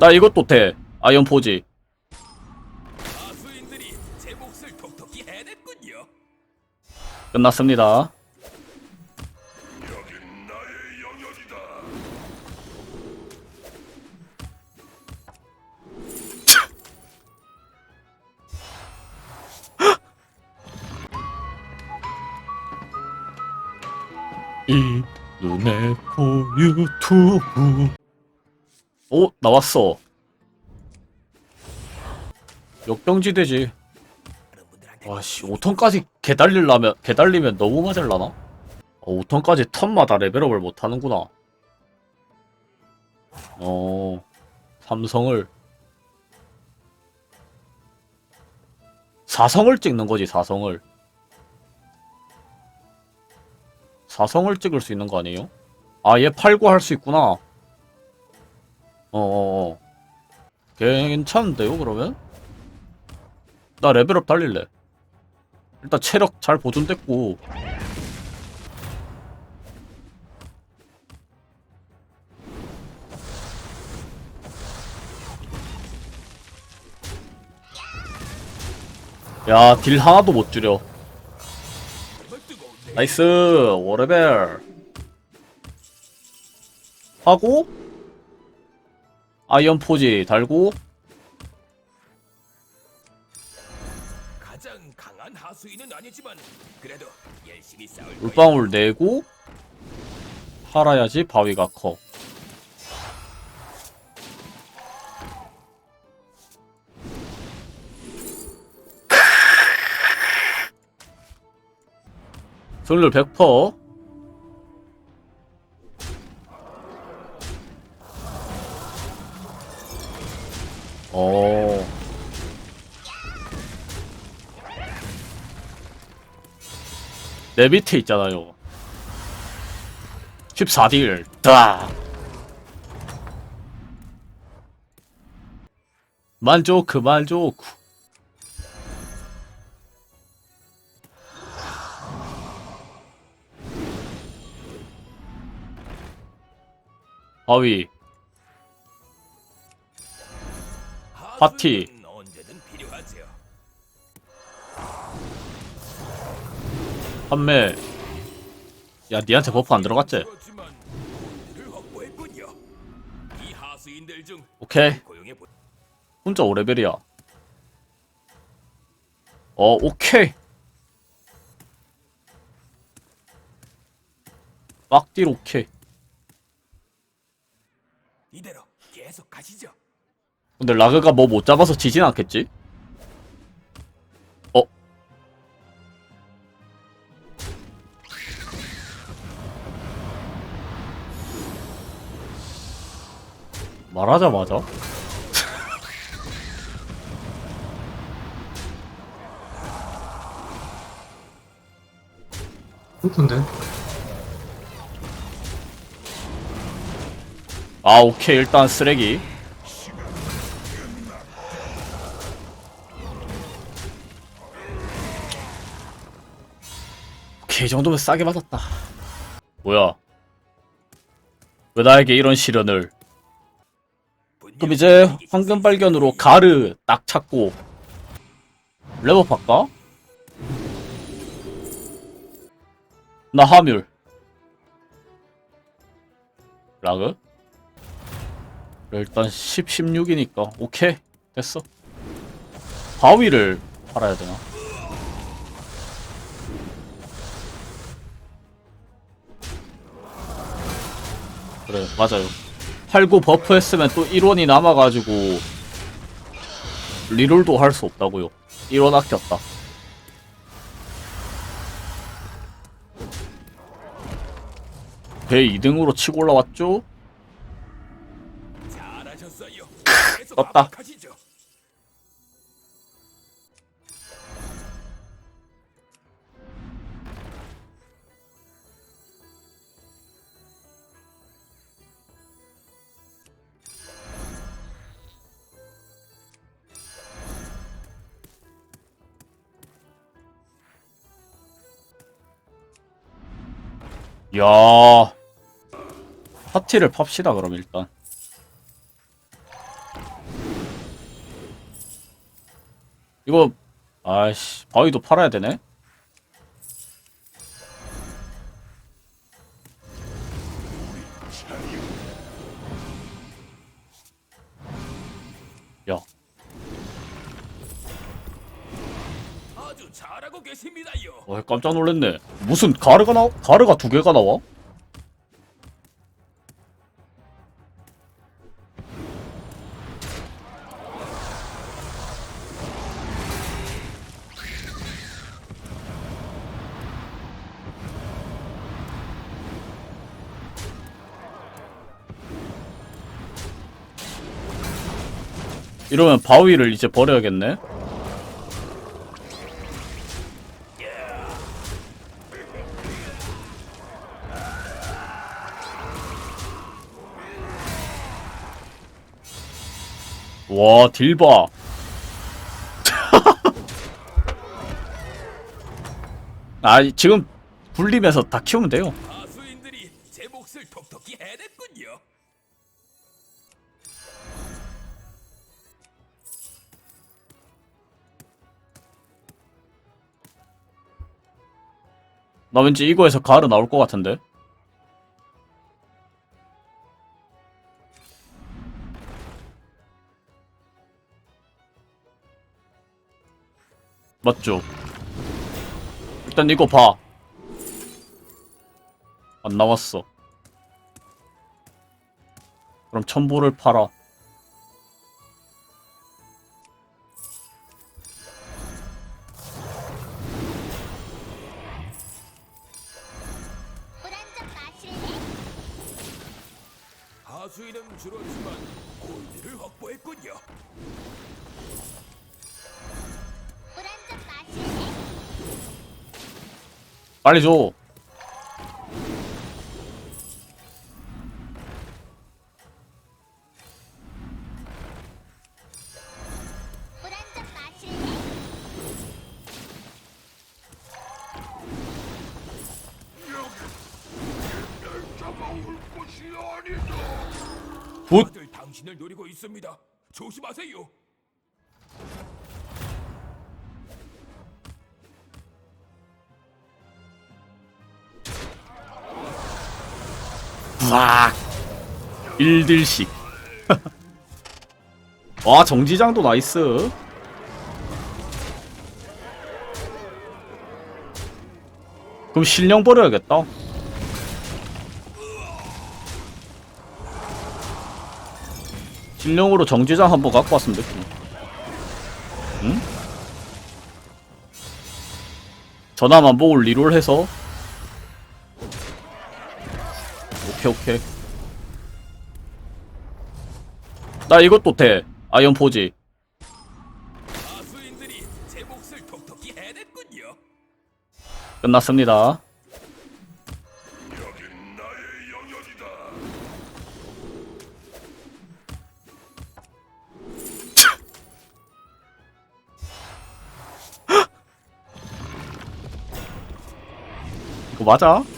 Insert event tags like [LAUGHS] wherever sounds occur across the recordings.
나 이것도 돼. 아이언 포지. 끝났습니다. 이 눈에 코 유튜브 오 나왔어. 역병지대지. 와씨 5턴까지 개달리려면 개달리면 너무 맞을라나? 어, 5턴까지 턴마다 레벨업을 못하는구나. 어 삼성을. 사성을 찍는 거지 사성을. 사성을 찍을 수 있는 거 아니에요? 아 얘 팔고 할 수 있구나 어어어 괜찮은데요 그러면? 나 레벨업 달릴래 일단 체력 잘 보존됐고 야 딜 하나도 못 줄여. 나이스 워레벨 하고 아이언 포지 달고. 가장 강한 하수인은 아니지만 그래도 열심히 싸울. 물방울 내고 팔아야지 바위가 커. 승률 100% 어. 내 밑에 있잖아요. 14딜, 다. 만족, 만족. 바위, 파티. 판매. 야, 니한테 버프 안 들어갔지? 오케이. 혼자 5레벨이야. 어, 오케이. 빡딜 오케이. 이대로 계속 가시죠. 근데 라그가 뭐 못 잡아서 지진 않겠지? 어? 말하자마자? 그렇던데. 아 오케이 일단 쓰레기 이 정도면 싸게 받았다. 뭐야? 왜 나에게 이런 시련을? 그럼 이제 황금 발견으로 가르 딱 찾고 레버업 할까? 나 하뮬 라그? 일단 10, 16이니까 오케이. 됐어. 바위를 팔아야 되나 그래 맞아요. 팔고 버프 했으면 또 1원이 남아가지고 리롤도 할 수 없다고요. 1원 아꼈다. 배 2등으로 치고 올라왔죠? 떴다. 야. 파티를 팝시다 그럼 일단. 이거 아이씨 바위도 팔아야 되네? 계십니다요. 와 깜짝 놀랐네. 무슨 가르가 나 가르가 두 개가 나와? 이러면 바위를 이제 버려야겠네. 와, 딜바. [LAUGHS] 아, 지금 굴리면서 다 키우면 돼요. 하수인들이 제 몫을 톡톡히 해냈군요. 나 왠지 이거에서 가르 나올 것 같은데. 맞죠? 일단 이거 봐. 안 나왔어. 그럼 첨보를 팔아. 마실래? 하수인은 줄었지만 골드를 확보했군요. 빨리 줘. 다들 당신을 노리고 있습니다. 조심하세요. 막 1딜씩. [LAUGHS] 와 정지장도 나이스. 그럼 실력 버려야겠다. 실력으로 정지장 한번 갖고 왔으면 됐지 응? 전화만 보고 리롤 해서 오케이 오케이. 나 이것도 돼. 아이언 포지. 끝났습니다. 이거 맞아?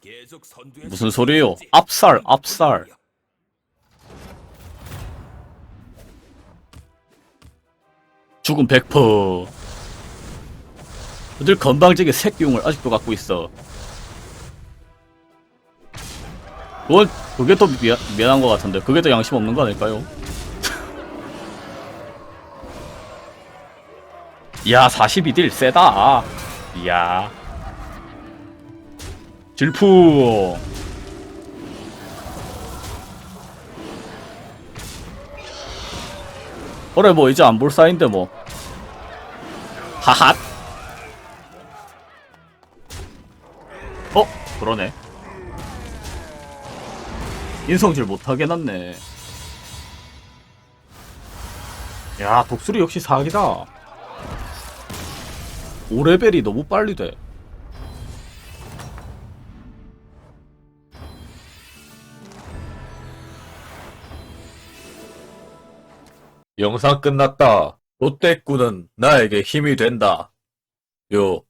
계속 선두에 무슨 소리예요? 압살, 압살. 죽은 100%. 늘 건방지게 새끼용을 아직도 갖고 있어. 그건 그게 더 미안, 미안한 것 같은데 그게 더 양심 없는 거 아닐까요? 야 42딜 세다. 이야. 질풍 그래 뭐 이제 안 볼 사이인데 뭐. 하핫 어 그러네. 인성질 못하게 났네. 야 독수리 역시 사기다 5레벨이 너무 빨리 돼 영상 끝났다. 롯데꾼은 나에게 힘이 된다. 요,